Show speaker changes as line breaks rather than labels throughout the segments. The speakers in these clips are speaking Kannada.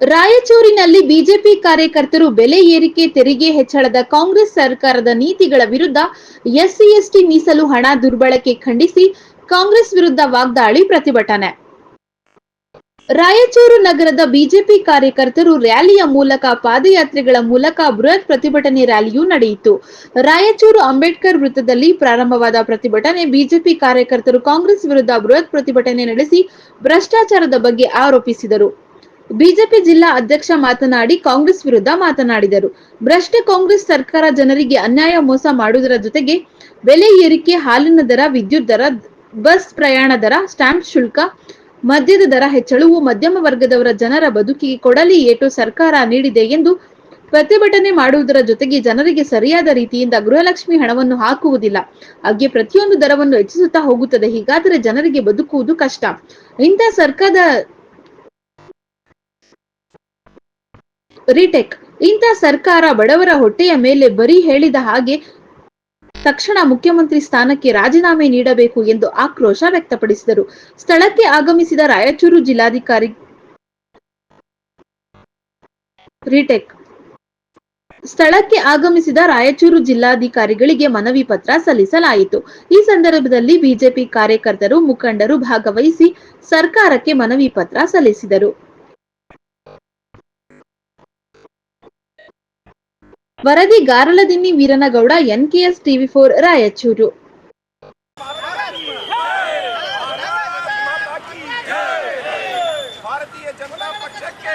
ರಾಯಚೂರಿನಲ್ಲಿ ಬಿಜೆಪಿ ಕಾರ್ಯಕರ್ತರು ಬೆಲೆ ಏರಿಕೆ, ತೆರಿಗೆ ಹೆಚ್ಚಳದ ಕಾಂಗ್ರೆಸ್ ಸರ್ಕಾರದ ನೀತಿಗಳ ವಿರುದ್ಧ ಎಸ್ಸಿ, ಎಸ್ಟಿ ಮೀಸಲು ಹಣ ದುರ್ಬಳಕೆ ಖಂಡಿಸಿ ಕಾಂಗ್ರೆಸ್ ವಿರುದ್ಧ ವಾಗ್ದಾಳಿ ಪ್ರತಿಭಟನೆ. ರಾಯಚೂರು ನಗರದ ಬಿಜೆಪಿ ಕಾರ್ಯಕರ್ತರು ರ್ಯಾಲಿಯ ಮೂಲಕ ಪಾದಯಾತ್ರೆಗಳ ಮೂಲಕ ಬೃಹತ್ ಪ್ರತಿಭಟನೆ ರ್ಯಾಲಿಯೂ ನಡೆಯಿತು. ರಾಯಚೂರು ಅಂಬೇಡ್ಕರ್ ವೃತ್ತದಲ್ಲಿ ಪ್ರಾರಂಭವಾದ ಪ್ರತಿಭಟನೆ ಬಿಜೆಪಿ ಕಾರ್ಯಕರ್ತರು ಕಾಂಗ್ರೆಸ್ ವಿರುದ್ಧ ಬೃಹತ್ ಪ್ರತಿಭಟನೆ ನಡೆಸಿ ಭ್ರಷ್ಟಾಚಾರದ ಬಗ್ಗೆ ಆರೋಪಿಸಿದರು. ಬಿಜೆಪಿ ಜಿಲ್ಲಾ ಅಧ್ಯಕ್ಷ ಮಾತನಾಡಿ ಕಾಂಗ್ರೆಸ್ ವಿರುದ್ಧ ಮಾತನಾಡಿದರು. ಭ್ರಷ್ಟ ಕಾಂಗ್ರೆಸ್ ಸರ್ಕಾರ ಜನರಿಗೆ ಅನ್ಯಾಯ ಮೋಸ ಮಾಡುವುದರ ಜೊತೆಗೆ ಬೆಲೆ ಏರಿಕೆ, ಹಾಲಿನ ದರ, ವಿದ್ಯುತ್ ದರ, ಬಸ್ ಪ್ರಯಾಣ ದರ, ಸ್ಟಾಂಪ್ ಶುಲ್ಕ, ಮದ್ಯದ ದರ ಹೆಚ್ಚಳವು ಮಧ್ಯಮ ವರ್ಗದವರ ಜನರ ಬದುಕಿಗೆ ಕೊಡಲಿ ಏಟು ಸರ್ಕಾರ ನೀಡಿದೆ ಎಂದು ಪ್ರತಿಭಟನೆ ಮಾಡುವುದರ ಜೊತೆಗೆ ಜನರಿಗೆ ಸರಿಯಾದ ರೀತಿಯಿಂದ ಗೃಹಲಕ್ಷ್ಮಿ ಹಣವನ್ನು ಹಾಕುವುದಿಲ್ಲ. ಹಾಗೆ ಪ್ರತಿಯೊಂದು ದರವನ್ನು ಹೆಚ್ಚಿಸುತ್ತಾ ಹೋಗುತ್ತದೆ. ಹೀಗಾದರೆ ಜನರಿಗೆ ಬದುಕುವುದು ಕಷ್ಟ. ಇಂಥ ಸರ್ಕಾರದ ರಿಟೆಕ್. ಇಂಥ ಸರ್ಕಾರ ಬಡವರ ಹೊಟ್ಟೆಯ ಮೇಲೆ ಬರೀ ಹೇಳಿದ ಹಾಗೆ ತಕ್ಷಣ ಮುಖ್ಯಮಂತ್ರಿ ಸ್ಥಾನಕ್ಕೆ ರಾಜೀನಾಮೆ ನೀಡಬೇಕು ಎಂದು ಆಕ್ರೋಶ ವ್ಯಕ್ತಪಡಿಸಿದರು. ಸ್ಥಳಕ್ಕೆ ಆಗಮಿಸಿದ ರಾಯಚೂರು ಜಿಲ್ಲಾಧಿಕಾರಿ ರಿಟೆಕ್. ಸ್ಥಳಕ್ಕೆ ಆಗಮಿಸಿದ ರಾಯಚೂರು ಜಿಲ್ಲಾಧಿಕಾರಿಗಳಿಗೆ ಮನವಿ ಪತ್ರ ಸಲ್ಲಿಸಲಾಯಿತು. ಈ ಸಂದರ್ಭದಲ್ಲಿ ಬಿಜೆಪಿ ಕಾರ್ಯಕರ್ತರು ಮುಖಂಡರು ಭಾಗವಹಿಸಿ ಸರ್ಕಾರಕ್ಕೆ ಮನವಿ ಪತ್ರ ಸಲ್ಲಿಸಿದರು. ವರದಿ Garaladinni Veeranagouda NKS TV four Raichur.
Bharatiya Janata ಪಕ್ಷಕ್ಕೆ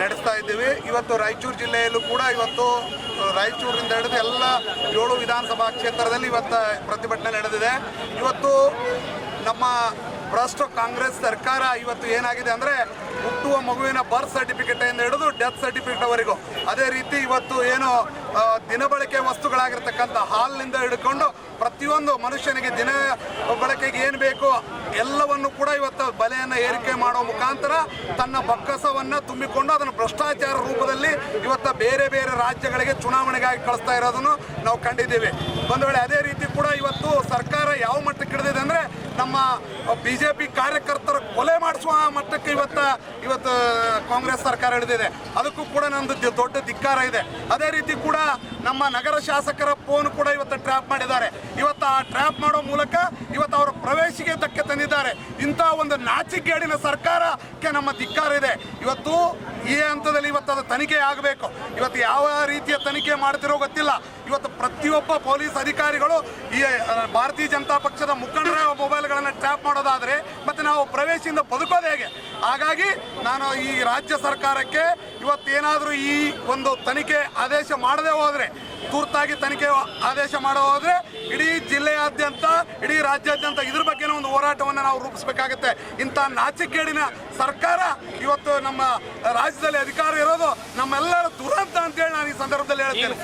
ನಡೆಸ್ತಾ ಇದ್ದೀವಿ. ಇವತ್ತು ರಾಯಚೂರು ಜಿಲ್ಲೆಯಲ್ಲೂ ಕೂಡ ಇವತ್ತು ರಾಯಚೂರಿನಿಂದ ಹಿಡಿದು ಎಲ್ಲ ಏಳು ವಿಧಾನಸಭಾ ಕ್ಷೇತ್ರದಲ್ಲಿ ಇವತ್ತು ಪ್ರತಿಭಟನೆ ನಡೆದಿದೆ. ಇವತ್ತು ನಮ್ಮ ಭ್ರಷ್ಟ ಕಾಂಗ್ರೆಸ್ ಸರ್ಕಾರ ಇವತ್ತು ಏನಾಗಿದೆ ಅಂದರೆ ಹುಟ್ಟುವ ಮಗುವಿನ ಬರ್ತ್ ಸರ್ಟಿಫಿಕೇಟಿಂದ ಹಿಡಿದು ಡೆತ್ ಸರ್ಟಿಫಿಕೇಟ್ವರೆಗೂ ಅದೇ ರೀತಿ ಇವತ್ತು ಏನು ದಿನಬಳಕೆ ವಸ್ತುಗಳಾಗಿರ್ತಕ್ಕಂಥ ಹಾಲಿನಿಂದ ಹಿಡ್ಕೊಂಡು ಪ್ರತಿಯೊಂದು ಮನುಷ್ಯನಿಗೆ ದಿನ ಬಳಕೆಗೆ ಏನು ಬೇಕು ಎಲ್ಲವನ್ನು ಕೂಡ ಇವತ್ತು ಬಲೆಯನ್ನು ಏರಿಕೆ ಮಾಡೋ ಮುಖಾಂತರ ತನ್ನ ಬೊಕ್ಕಸವನ್ನು ತುಂಬಿಕೊಂಡು ಅದನ್ನು ಭ್ರಷ್ಟಾಚಾರ ರೂಪದಲ್ಲಿ ಇವತ್ತು ಬೇರೆ ಬೇರೆ ರಾಜ್ಯಗಳಿಗೆ ಚುನಾವಣೆಗಾಗಿ ಕಳಿಸ್ತಾ ಇರೋದನ್ನು ನಾವು ಕಂಡಿದ್ದೀವಿ. ಒಂದು ವೇಳೆ ಅದೇ ರೀತಿ ಕೂಡ ಇವತ್ತು ಸರ್ಕಾರ ಯಾವ ಮಟ್ಟಕ್ಕೆ ಹಿಡಿದಿದೆ ಅಂದರೆ ನಮ್ಮ ಬಿ ಜೆ ಪಿ ಕಾರ್ಯಕರ್ತರ ಕೊಲೆ ಮಾಡಿಸುವ ಮಟ್ಟಕ್ಕೆ ಇವತ್ತು ಇವತ್ತು ಕಾಂಗ್ರೆಸ್ ಸರ್ಕಾರ ಹಿಡಿದಿದೆ. ಅದಕ್ಕೂ ಕೂಡ ನಂದು ದೊಡ್ಡ ಧಿಕ್ಕಾರ ಇದೆ. ಅದೇ ರೀತಿ ಕೂಡ ನಮ್ಮ ನಗರ ಶಾಸಕರ ಫೋನ್ ಕೂಡ ಇವತ್ತು ಟ್ರ್ಯಾಪ್ ಮಾಡಿದ್ದಾರೆ. ಇವತ್ತು ಆ ಟ್ರ್ಯಾಪ್ ಮಾಡೋ ಮೂಲಕ ಇವತ್ತು ಅವರ ಇಂಥ ಒಂದು ನಾಚಿಗೇಡಿನ ಸರ್ಕಾರಕ್ಕೆ ನಮ್ಮ ಧಿಕ್ಕಾರ ಇದೆ. ಇವತ್ತು ಈ ಹಂತದಲ್ಲಿ ಇವತ್ತು ಅದು ತನಿಖೆ ಆಗಬೇಕು. ಇವತ್ತು ಯಾವ ರೀತಿಯ ತನಿಖೆ ಮಾಡ್ತಿರೋ ಗೊತ್ತಿಲ್ಲ. ಇವತ್ತು ಪ್ರತಿಯೊಬ್ಬ ಪೊಲೀಸ್ ಅಧಿಕಾರಿಗಳು ಈ ಭಾರತೀಯ ಜನತಾ ಪಕ್ಷದ ಮುಖಂಡರ ಮೊಬೈಲ್ಗಳನ್ನು ಟ್ಯಾಪ್ ಮಾಡೋದಾದರೆ ಮತ್ತು ನಾವು ಪ್ರವೇಶದಿಂದ ಬದುಕೋದು ಹೇಗೆ? ಹಾಗಾಗಿ ನಾನು ಈ ರಾಜ್ಯ ಸರ್ಕಾರಕ್ಕೆ ಇವತ್ತೇನಾದರೂ ಈ ಒಂದು ತನಿಖೆ ಆದೇಶ ಮಾಡದೆ ಹೋದ್ರೆ ತುರ್ತಾಗಿ ತನಿಖೆ ಆದೇಶ ಮಾಡೋ ಹೋದ್ರೆ ಇಡೀ ಜಿಲ್ಲೆಯಾದ್ಯಂತ, ಇಡೀ ರಾಜ್ಯಾದ್ಯಂತ ಇದ್ರ ಬಗ್ಗೆನೂ ಒಂದು ಹೋರಾಟವನ್ನು ನಾವು ರೂಪಿಸಬೇಕಾಗತ್ತೆ. ಇಂಥ ನಾಚಿಕೇಡಿನ ಸರ್ಕಾರ ಇವತ್ತು ನಮ್ಮ ರಾಜ್ಯದಲ್ಲಿ ಅಧಿಕಾರ ಇರೋದು ನಮ್ಮೆಲ್ಲರ ದುರಂತ ಅಂತೇಳಿ ನಾನು ಈ ಸಂದರ್ಭದಲ್ಲಿ ಹೇಳ್ತೇನೆ